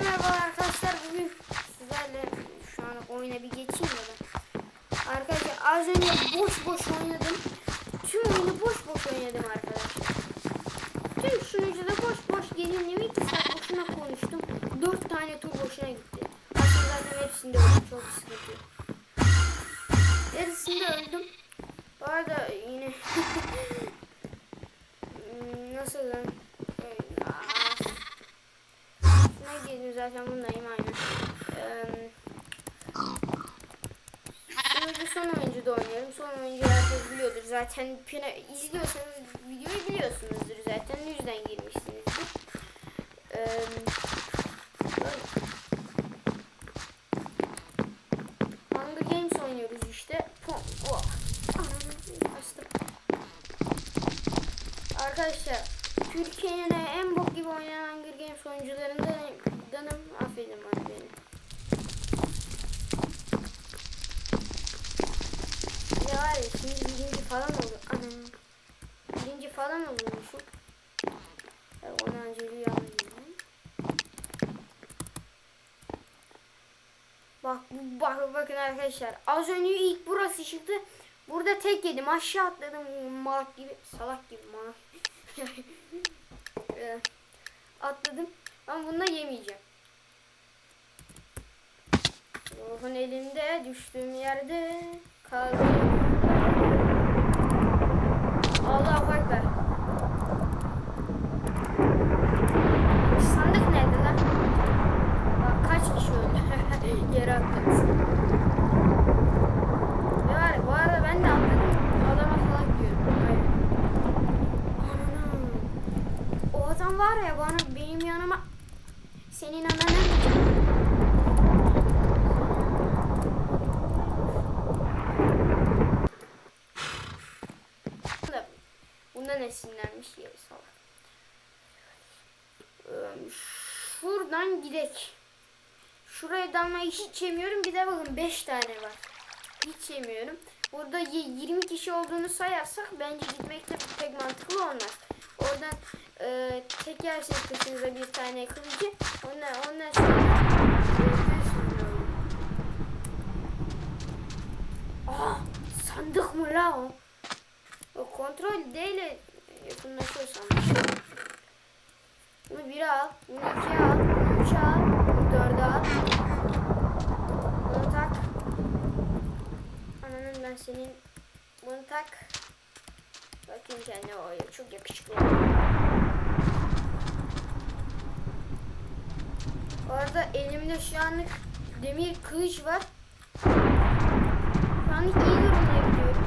merhaba arkadaşlar. Bugün sizlerle şu an oyuna bir geçeyim de ben. Arkadaşlar az önce boş boş oynadım. Tüm oyunu boş boş oynadım arkadaşlar. Tüm sunucuda boş boş gelindim. İki saat boşuna konuştum. Dört tane tur boşuna gitti. Aslında zaten hepsinde öldüm. Çok sıkıntı. Yarısında öldüm. Bu arada yine Hmm, nasıl lan? Ee, aa. Ne girdim zaten bundayım aynen. Eee Şimdi son oyuncu da oynuyorum. Son oyuncu herkes biliyordur. Zaten pina, izliyorsanız videoyu biliyorsunuzdur zaten. Yüzden girmişsinizdir. Eee Hunger Games oynuyoruz işte. Pom. Oh. Ananı bastım. Arkadaşlar Türkiye'nin en bok gibi oynayan Hunger Games oyuncularındanım. Affedin bana beni. Ya var ya şimdi birinci falan oldu. Anam. Birinci falan olmuşum. Ya onu önce rüyamda görüyorum. Bak bak bakın arkadaşlar. Az önce ilk burası çıktı. Burada tek yedim. Aşağı atladım malak gibi. Salak gibi malak. Atladım. Ben bunu da yemeyeceğim. Ruhun elinde düştüğüm yerde kaldım. Ekber. Sandık nerede lan? Bak kaç kişi öldü. Yere atladı. Ve var ya, bu arada ben de atladım. Adama salak diyorum. Böyle. Ananı. O adam var ya bana benim yanıma senin ananı da bundan esinlenmiş ya salak. Ee, Şuradan gidek. Şuraya dalmayı hiç yemiyorum. Bir de bakın 5 tane var. Hiç yemiyorum. Burada y- 20 kişi olduğunu sayarsak bence gitmek de pek mantıklı olmaz. Oradan e, tek yersiniz kışınıza bir tane kılıcı. Ondan, ondan sonra. Aa, sandık mı la o? O kontrol değil yakınlaşıyor sandık. Bunu bir al, bunu iki al, bunu üç al, bunu dörde al. Bunu tak. Ananın ben senin bunu tak. Bakayım kendine o ya, çok yakışıklı. Bu arada elimde şu anlık demir kılıç var. Şu anlık iyi durumda gidiyorum.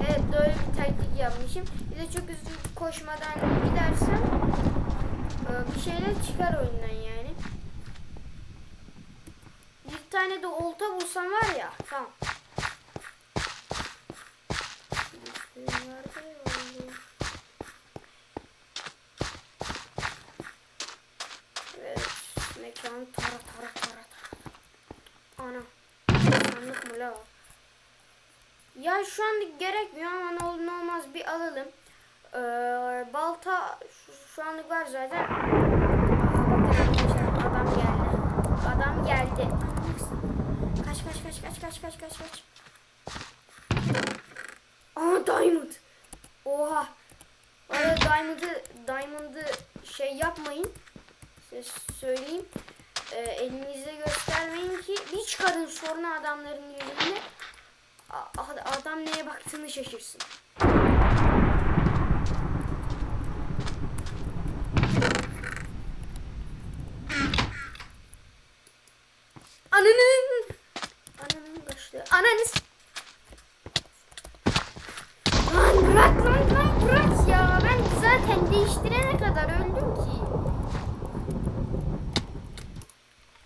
Ee, Evet böyle bir taktik yapmışım. Bir de çok hızlı koşmadan gidersem e, bir şeyler çıkar oyundan yani. Bir tane de olta bulsam var ya. Tamam. Evet. Mekan tara tara tara. Ana. Sandık mı? Ya şu anlık gerekmiyor ama ne olur ne olmaz bir alalım. Ee, balta şu, şu anlık var zaten. Adam geldi. Adam geldi. Kaç kaç kaç kaç kaç kaç kaç kaç. Aa diamond. Oha. Orada diamond'ı diamond'ı şey yapmayın. Size söyleyeyim. Ee, elinizde göstermeyin ki bir çıkarın sonra adamların yüzünde a- adam neye baktığını şaşırsın. Ananın Ananın kaçtı. Ananız Lan bırak lan lan bırak ya. Ben zaten değiştirene kadar öldüm ki.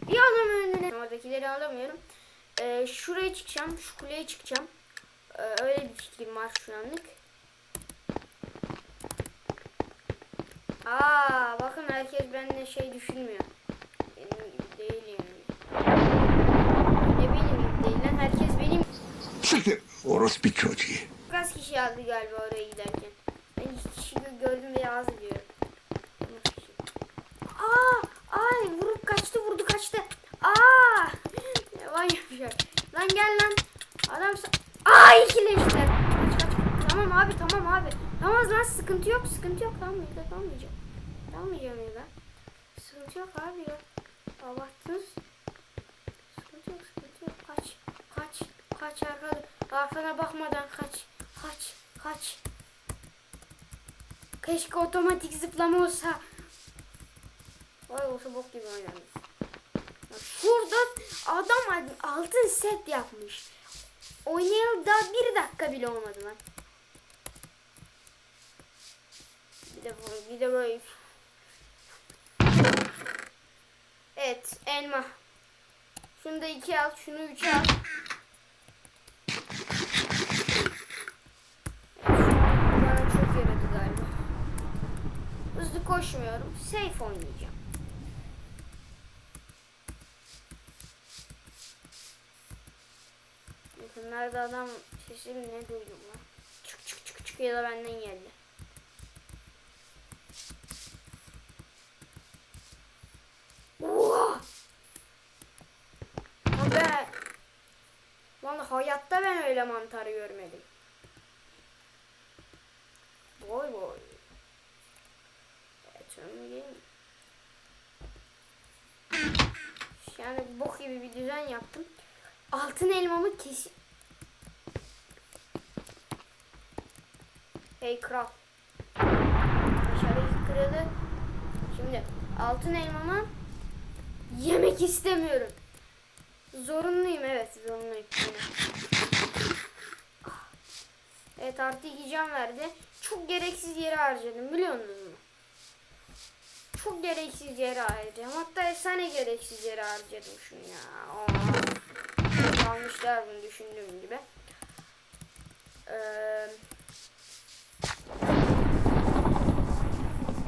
Bir adam önüne. Oradakileri alamıyorum. Ee, şuraya çıkacağım. Şu kuleye çıkacağım. Ee, öyle bir fikrim var şu anlık. Aa, bakın herkes bende şey düşünmüyor. orospu çocuğu. Kaç kişi yazdı galiba oraya giderken. Ben iki kişi gördüm ve yazdı diyor. Aa, ay vurup kaçtı vurdu kaçtı. Aa! Yalan yapıyor. Lan gel lan. Adam Aa ikileşti. Tamam abi tamam abi. Tamam lan sıkıntı yok sıkıntı yok. Tamam ya dalmayacağım. Dalmayacağım ya da. Sıkıntı yok abi ya. Allah'tınız. Sıkıntı yok sıkıntı yok. Kaç. Kaç. Kaç arkadaş arkana bakmadan kaç kaç kaç. Keşke otomatik zıplama olsa. Vay olsa bok gibi oynanır. Bak Şurada adam altın set yapmış. Oynayalı daha bir dakika bile olmadı lan. Bir de bir de böyle. Evet elma. Şunu da iki al, şunu üç al. Evet, şu an bana çok yaradı galiba. Hızlı koşmuyorum. Safe oynayacağım. Yakınlarda adam sesi mi ne duydum lan? Çık çık çık çık ya da benden geldi. Oha! Ben... Lan hayatta ben öyle mantarı görmedim. Yani bok gibi bir düzen yaptım. Altın elmamı kesin... Hey kral. Aşağıdaki kralı. Şimdi altın elmamı yemek istemiyorum. Zorunluyum evet zorunluyum. Evet artı iki can verdi. Çok gereksiz yere harcadım biliyor musunuz? Çok gereksiz yere harcadım. Hatta efsane gereksiz yere harcadım ya. Aa, almışlar bunu düşündüğüm gibi. Eee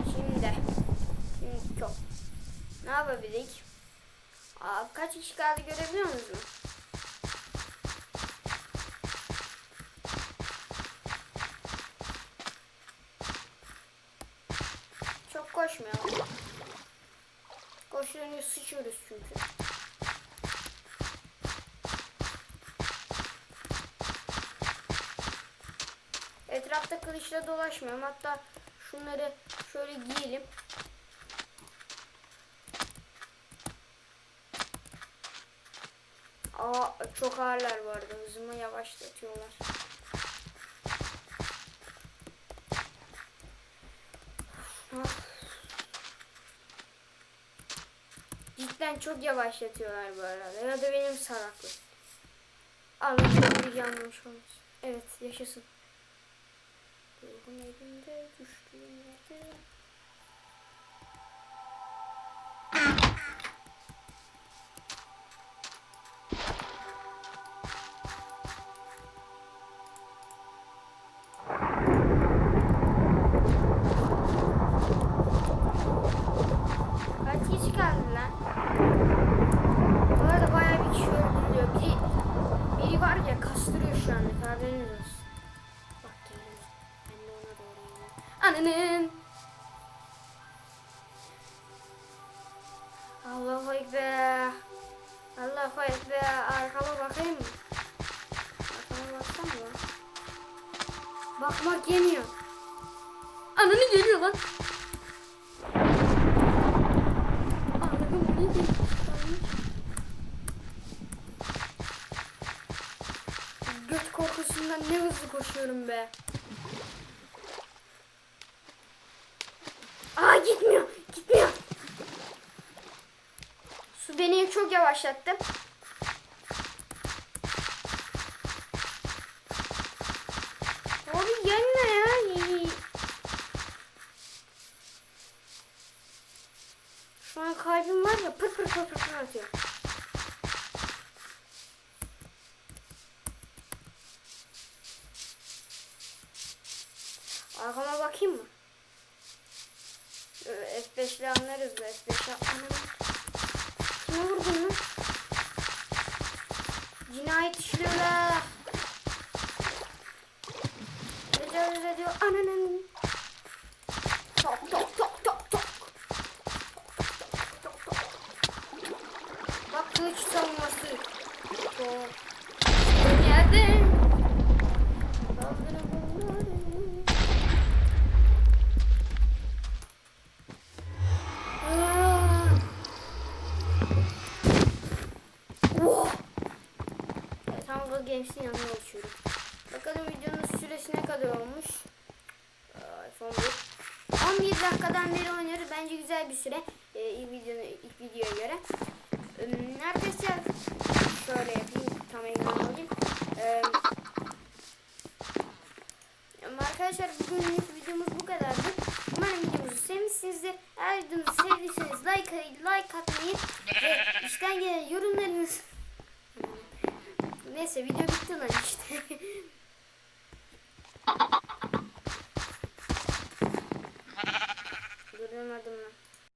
Şimdi. Şimdi çok. Ne yapabilirik? Aa, kaç kişi kaldı görebiliyor musunuz? Çok koşmayalım. Koşunca sıçıyoruz çünkü. Etrafta kılıçla dolaşmıyorum. Hatta şunları şöyle giyelim. Aa çok ağırlar arada. Hızımı yavaşlatıyorlar. Cidden çok yavaşlatıyorlar bu arada. Ya da benim salaklık. Anladım bir yanlış olmuş. Evet yaşasın. Ruhum elimde düştüğüm yerde. Kaç kişi kaldı lan? Bu arada bayağı bir kişi öldürülüyor. Biri, biri var ya kastırıyor şu anda. Haberiniz olsun. Ananın. Allahu Ekber. Allahu Ekber. Arkama bakayım mı? Arkama baksam mı? Bakmak yemiyor. Ananı geliyor lan. Göt korkusundan ne hızlı koşuyorum be. Su beni çok yavaşlattı. Abi gelme ya. Şu an kalbim var ya pır pır pır pır pır atıyor. Arkama bakayım mı? Ee, F5'le anlarız da F5'le anlarız. Kime vurdun lan? Cinayet işliyorlar. Tecavüz ediyor. Ananın. Games'in yanına uçuyorum. Bakalım videonun süresi ne kadar olmuş. İPhone 1. 11 dakikadan beri oynuyoruz. Bence güzel bir süre. Ee, ilk, videonun, ilk videoya göre. Ee, arkadaşlar şöyle yapayım. Tam ekran alayım. Ee, arkadaşlar bugünlük videomuz bu kadardı. Umarım videomuzu sevmişsinizdir. Eğer videomuzu sevdiyseniz like, like atmayı ve işten gelen yorumlarınız Neyse video bitti lan işte. Duramadım